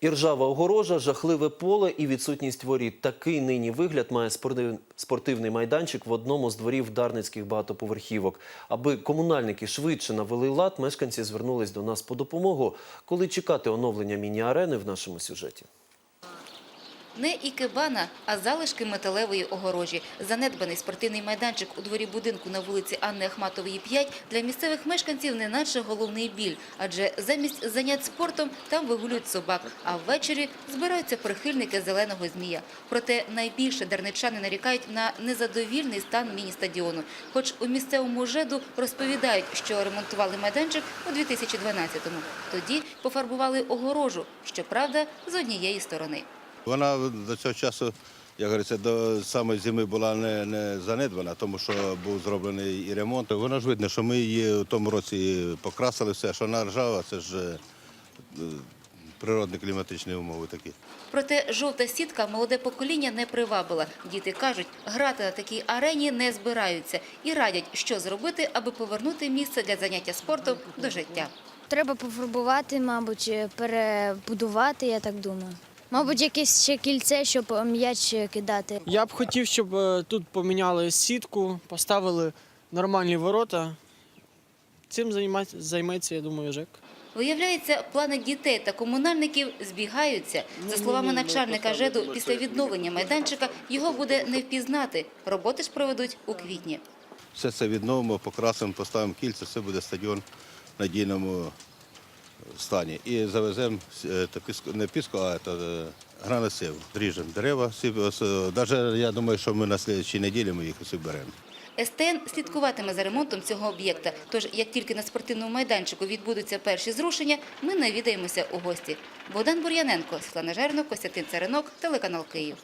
Іржава огорожа, жахливе поле і відсутність воріт. Такий нині вигляд має спортив- спортивний майданчик в одному з дворів дарницьких багатоповерхівок. Аби комунальники швидше навели лад, мешканці звернулись до нас по допомогу. Коли чекати оновлення міні-арени в нашому сюжеті. Не ікебана, а залишки металевої огорожі. Занедбаний спортивний майданчик у дворі будинку на вулиці Анни Ахматової 5 для місцевих мешканців не наче головний біль. Адже замість занять спортом там вигулюють собак, а ввечері збираються прихильники зеленого змія. Проте найбільше дарничани нарікають на незадовільний стан міні-стадіону. Хоч у місцевому ЖЕДу розповідають, що ремонтували майданчик у 2012-му. Тоді пофарбували огорожу, щоправда, з однієї сторони. Вона до цього часу, як говориться, до самої зими була не, не занедбана, тому що був зроблений і ремонт. Воно ж видно, що ми її в тому році покрасили все, що вона ржава, це ж е, природні кліматичні умови такі. Проте жовта сітка молоде покоління не привабила. Діти кажуть, грати на такій арені не збираються і радять, що зробити, аби повернути місце для заняття спортом до життя. Треба пофарбувати, мабуть, перебудувати, я так думаю. Мабуть, якесь ще кільце, щоб м'яч кидати. Я б хотів, щоб е, тут поміняли сітку, поставили нормальні ворота. Цим займається, займеться, я думаю, ЖЕК. Виявляється, плани дітей та комунальників збігаються. За словами начальника ЖЕДу, після відновлення майданчика його буде не впізнати. Роботи ж проведуть у квітні. Все це відновимо, покрасимо, поставимо кільця, це буде стадіон в надійному стані. І завеземо е, не піску, а е, граносів. Ріжемо дерева. Навіть я думаю, що ми на слідчій неділі ми їх усі беремо. СТН слідкуватиме за ремонтом цього об'єкта. Тож, як тільки на спортивному майданчику відбудуться перші зрушення, ми навідаємося у гості. Богдан Бур'яненко, Світлана Жерно, Костянтин Царинок, телеканал Київ.